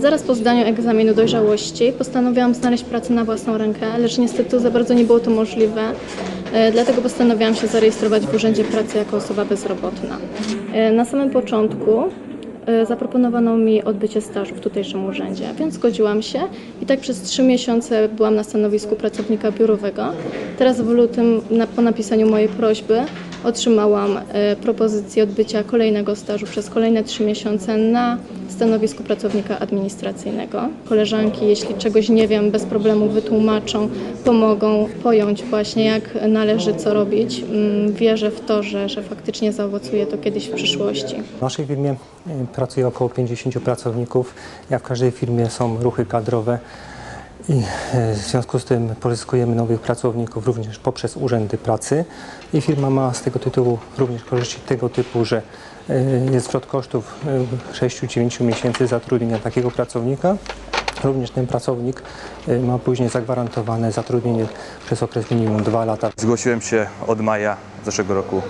Zaraz po zdaniu egzaminu dojrzałości postanowiłam znaleźć pracę na własną rękę, lecz niestety za bardzo nie było to możliwe. E, Dlatego postanowiłam się zarejestrować w Urzędzie Pracy jako osoba bezrobotna. E, Na samym początku e, zaproponowano mi odbycie stażu w tutejszym urzędzie, więc zgodziłam się i tak przez trzy miesiące byłam na stanowisku pracownika biurowego. Teraz w lutym, po napisaniu mojej prośby, otrzymałam e, propozycję odbycia kolejnego stażu przez kolejne trzy miesiące na stanowisku pracownika administracyjnego. Koleżanki, jeśli czegoś nie wiem, bez problemu wytłumaczą, pomogą pojąć właśnie, jak należy co robić. Mm, Wierzę w to, że, że faktycznie zaowocuje to kiedyś w przyszłości. W naszej firmie y, pracuje około 50 pracowników. Jak w każdej firmie są ruchy kadrowe i y, w związku z tym pozyskujemy nowych pracowników również poprzez urzędy pracy i firma ma z tego tytułu również korzyści tego typu, że y, jest zwrot kosztów y, 6-9 miesięcy zatrudnienia takiego pracownika. Również ten pracownik ma później zagwarantowane zatrudnienie przez okres minimum 2 lata. Zgłosiłem się od maja zeszłego roku.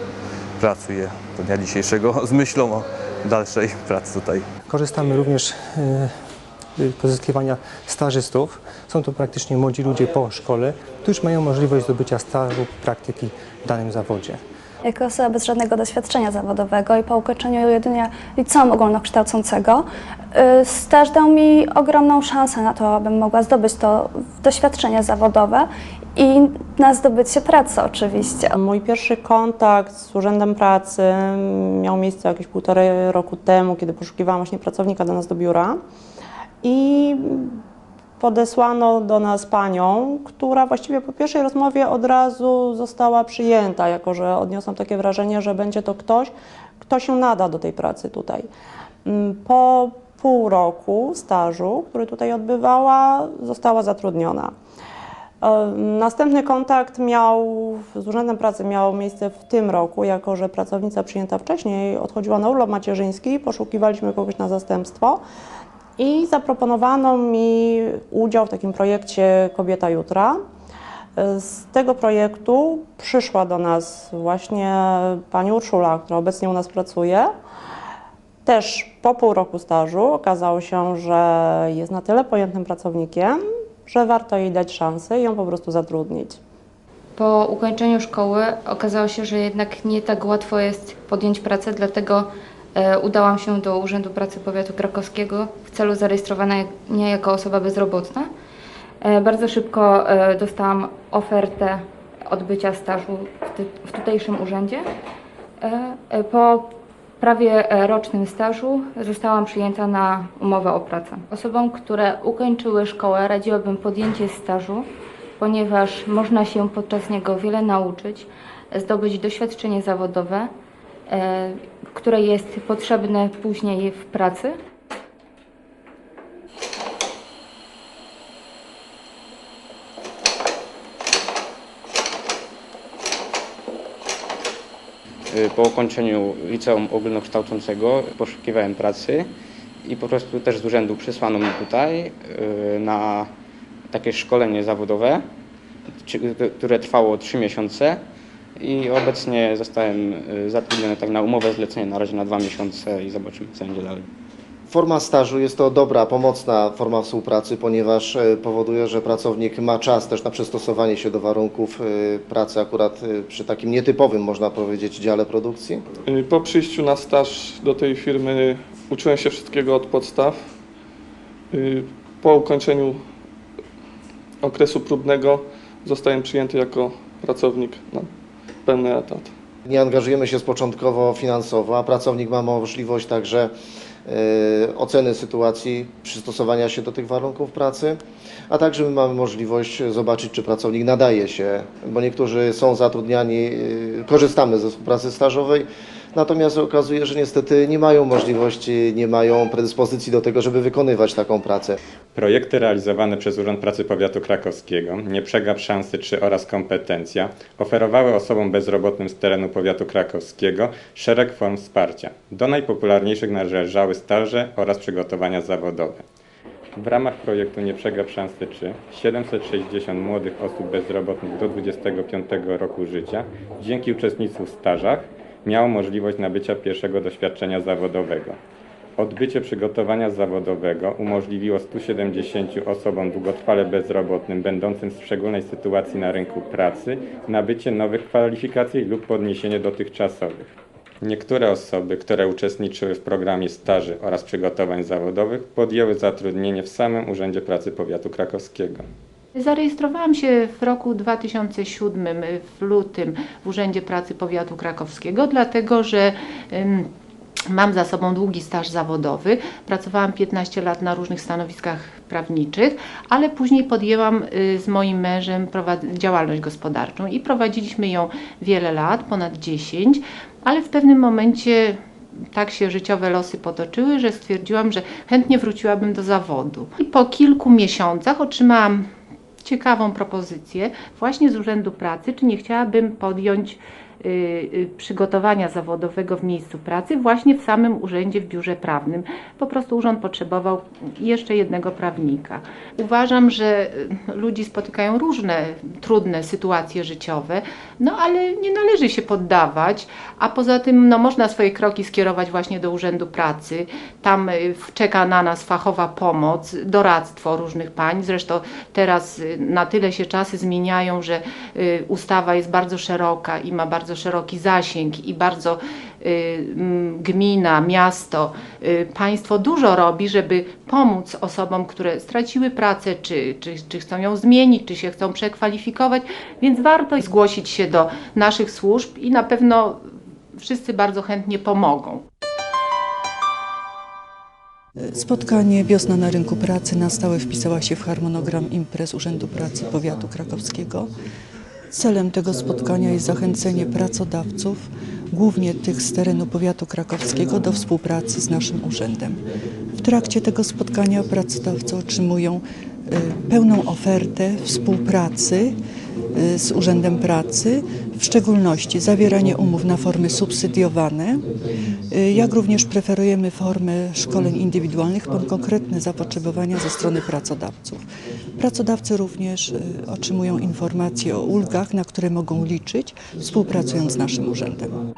Pracuję do dnia dzisiejszego z myślą o dalszej pracy tutaj. Korzystamy również pozyskiwania stażystów. Są to praktycznie młodzi ludzie po szkole, którzy mają możliwość zdobycia stażu, praktyki w danym zawodzie. Jako osoba bez żadnego doświadczenia zawodowego i po ukończeniu jedynie liceum ogólnokształcącego, y, staż dał mi ogromną szansę na to, abym mogła zdobyć to doświadczenie zawodowe i na zdobycie pracy oczywiście. Mój pierwszy kontakt z Urzędem Pracy miał miejsce jakieś półtorej roku temu, kiedy poszukiwałam właśnie pracownika do nas do biura i podesłano do nas panią, która właściwie po pierwszej rozmowie od razu została przyjęta, jako że odniosłam takie wrażenie, że będzie to ktoś, kto się nada do tej pracy tutaj. Mm, Po pół roku stażu, który tutaj odbywała, została zatrudniona. E, Następny kontakt miał z Urzędem Pracy miał miejsce w tym roku, jako że pracownica przyjęta wcześniej odchodziła na urlop macierzyński, poszukiwaliśmy kogoś na zastępstwo i zaproponowano mi udział w takim projekcie Kobieta Jutra. Z tego projektu przyszła do nas właśnie pani Urszula, która obecnie u nas pracuje. Też po pół roku stażu okazało się, że jest na tyle pojętym pracownikiem, że warto jej dać szansę i ją po prostu zatrudnić. Po ukończeniu szkoły okazało się, że jednak nie tak łatwo jest podjąć pracę, dlatego udałam się do Urzędu Pracy Powiatu Krakowskiego w celu zarejestrowania jako osoba bezrobotna. E, bardzo szybko e, dostałam ofertę odbycia stażu w, tutejszym urzędzie. E, e, po prawie e, rocznym stażu zostałam przyjęta na umowę o pracę. Osobom, które ukończyły szkołę, radziłabym podjęcie stażu, ponieważ można się podczas niego wiele nauczyć, zdobyć doświadczenie zawodowe, e, które jest potrzebne później w pracy. Y, Po ukończeniu liceum ogólnokształcącego poszukiwałem pracy i po prostu też z urzędu przesłano mnie tutaj y, na takie szkolenie zawodowe, które trwało 3 miesiące i obecnie zostałem y, zatrudniony tak na umowę zlecenia na razie na 2 miesiące i zobaczymy co będzie dalej. Forma stażu jest to dobra, pomocna forma współpracy, ponieważ e, powoduje, że pracownik ma czas też na przystosowanie się do warunków e, pracy akurat przy takim nietypowym, można powiedzieć, dziale produkcji. Y, Po przyjściu na staż do tej firmy uczyłem się wszystkiego od podstaw. Y, Po ukończeniu okresu próbnego zostałem przyjęty jako pracownik na pełny etat. Nie angażujemy się z początkowo finansowo, a pracownik ma możliwość także e, oceny sytuacji, przystosowania się do tych warunków pracy, a także my mamy możliwość zobaczyć, czy pracownik nadaje się, bo niektórzy są zatrudniani, e, korzystamy ze współpracy stażowej, natomiast okazuje, że niestety nie mają możliwości, nie mają predyspozycji do tego, żeby wykonywać taką pracę. Projekty realizowane przez Urząd Pracy Powiatu Krakowskiego, Nie przegap szansy 3 oraz kompetencja oferowały osobom bezrobotnym z terenu powiatu krakowskiego szereg form wsparcia. Do najpopularniejszych należały staże oraz przygotowania zawodowe. W ramach projektu Nie przegap szansy 3 760 młodych osób bezrobotnych do 25 roku życia dzięki uczestnictwu w stażach miało możliwość nabycia pierwszego doświadczenia zawodowego. Odbycie przygotowania zawodowego umożliwiło 170 osobom długotrwale bezrobotnym, będącym w szczególnej sytuacji na rynku pracy, nabycie nowych kwalifikacji lub podniesienie dotychczasowych. Niektóre osoby, które uczestniczyły w programie staży oraz przygotowań zawodowych, podjęły zatrudnienie w samym Urzędzie Pracy Powiatu Krakowskiego. Zarejestrowałam się w roku 2007 w lutym w Urzędzie Pracy Powiatu Krakowskiego, dlatego że mam za sobą długi staż zawodowy. Pracowałam 15 lat na różnych stanowiskach prawniczych, ale później podjęłam y, z moim mężem działalność gospodarczą i prowadziliśmy ją wiele lat, ponad 10, ale w pewnym momencie tak się życiowe losy potoczyły, że stwierdziłam, że chętnie wróciłabym do zawodu. I po kilku miesiącach otrzymałam ciekawą propozycję właśnie z Urzędu Pracy, czy nie chciałabym podjąć przygotowania zawodowego w miejscu pracy właśnie w samym urzędzie, w biurze prawnym. Po prostu urząd potrzebował jeszcze jednego prawnika. Uważam, że y, ludzi spotykają różne trudne sytuacje życiowe, no ale nie należy się poddawać, a poza tym no, można swoje kroki skierować właśnie do Urzędu Pracy. Tam y, czeka na nas fachowa pomoc, doradztwo różnych pań. Zresztą teraz y, na tyle się czasy zmieniają, że y, ustawa jest bardzo szeroka i ma bardzo szeroki zasięg i bardzo y, gmina, miasto, y, państwo dużo robi, żeby pomóc osobom, które straciły pracę, czy, czy, czy chcą ją zmienić, czy się chcą przekwalifikować, więc warto zgłosić się do naszych służb i na pewno wszyscy bardzo chętnie pomogą. Spotkanie Wiosna na rynku pracy na stałe wpisała się w harmonogram imprez Urzędu Pracy Powiatu Krakowskiego. Celem tego spotkania jest zachęcenie pracodawców, głównie tych z terenu powiatu krakowskiego, do współpracy z naszym urzędem. W trakcie tego spotkania pracodawcy otrzymują y, pełną ofertę współpracy z Urzędem Pracy, w szczególności zawieranie umów na formy subsydiowane, y, jak również preferujemy formę szkoleń indywidualnych pod konkretne zapotrzebowania ze strony pracodawców. Pracodawcy również y, otrzymują informacje o ulgach, na które mogą liczyć, współpracując z naszym urzędem.